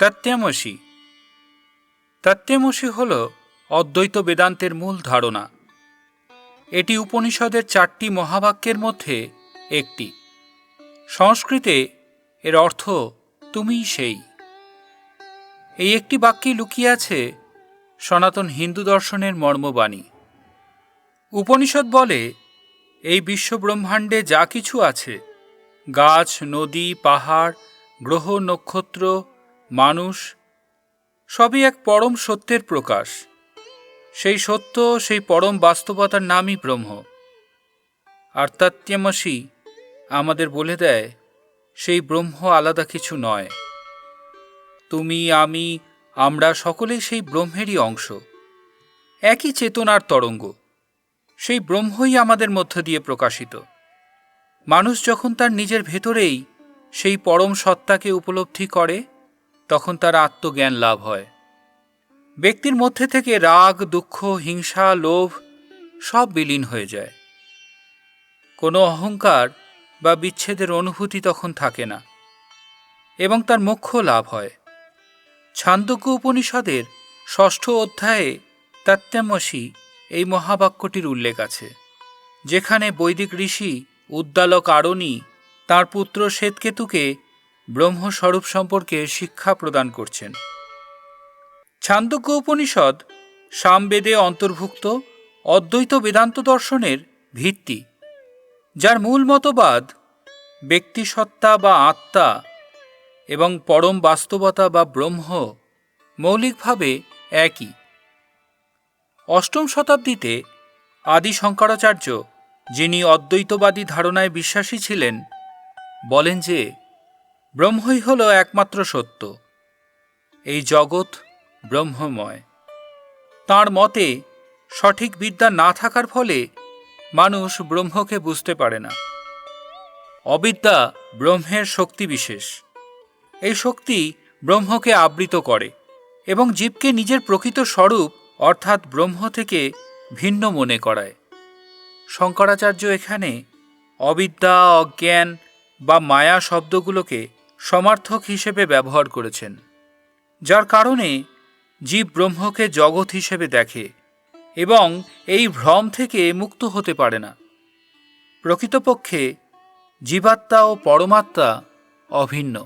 তত্ত্বমসি। তত্ত্বমসি হল অদ্বৈত বেদান্তের মূল ধারণা। এটি উপনিষদের চারটি মহাবাক্যের মধ্যে একটি। সংস্কৃতে এর অর্থ তুমিই সেই এই একটি বাক্যে লুকিয়ে আছে সনাতন হিন্দু দর্শনের মর্মবাণী। উপনিষদ বলে, এই বিশ্বব্রহ্মাণ্ডে যা কিছু আছে, গাছ, নদী, পাহাড়, গ্রহ, নক্ষত্র মানুষ সবই এক পরম সত্যের প্রকাশ। সেই সত্য, সেই পরম বাস্তবতার নামই ব্রহ্ম। আর তত্ত্বমসি আমাদের বলে দেয়, সেই ব্রহ্ম আলাদা কিছু নয়। তুমি, আমি, আমরা সকলেই সেই ব্রহ্মেরই অংশ। একই চেতনার তরঙ্গ। সেই ব্রহ্মই আমাদের মধ্য দিয়ে প্রকাশিত। মানুষ যখন তার নিজের ভেতরেই সেই পরম সত্তাকে উপলব্ধি করে তখন তার আত্মজ্ঞান লাভ হয়। ব্যক্তির মধ্যে থেকে রাগ, দুঃখ, হিংসা, লোভ সব বিলীন হয়ে যায়। কোনো অহংকার বা বিচ্ছেদের অনুভূতি তখন থাকে না এবং তার মোক্ষ লাভ হয়। ছান্দজ্ঞ উপনিষদের ষষ্ঠ অধ্যায়ে তত্ত্বমসি এই মহাবাক্যটির উল্লেখ আছে, যেখানে বৈদিক ঋষি উদ্দালক আরণী তাঁর পুত্র শ্বেতকেতুকে ব্রহ্মস্বরূপ সম্পর্কে শিক্ষা প্রদান করছেন। ছান্দজ্ঞ উপনিষদ সামবেদে অন্তর্ভুক্ত অদ্বৈত বেদান্ত দর্শনের ভিত্তি, যার মূল মতবাদ ব্যক্তিসত্তা বা আত্মা এবং পরম বাস্তবতা বা ব্রহ্ম মৌলিকভাবে একই। অষ্টম শতাব্দীতে আদি শঙ্করাচার্য যিনি অদ্বৈতবাদী ধারণায় বিশ্বাসী ছিলেন, বলেন যে ব্রহ্মই হল একমাত্র সত্য। এই জগৎ ব্রহ্মময়। তাঁর মতে, সঠিক বিদ্যা না থাকার ফলে মানুষ ব্রহ্মকে বুঝতে পারে না। অবিদ্যা ব্রহ্মের শক্তি বিশেষ। এই শক্তি ব্রহ্মকে আবৃত করে এবং জীবকে নিজের প্রকৃত স্বরূপ, অর্থাৎ ব্রহ্ম থেকে ভিন্ন মনে করায়। শঙ্করাচার্য এখানে অবিদ্যা, অজ্ঞান বা মায়া শব্দগুলোকে সমার্থক হিসেবে ব্যবহার করেছেন, যার কারণে জীব ব্রহ্মকে জগৎ হিসেবে দেখে এবং এই ভ্রম থেকে মুক্ত হতে পারে না। প্রকৃতপক্ষে জীবাত্মা ও পরমাত্মা অভিন্ন।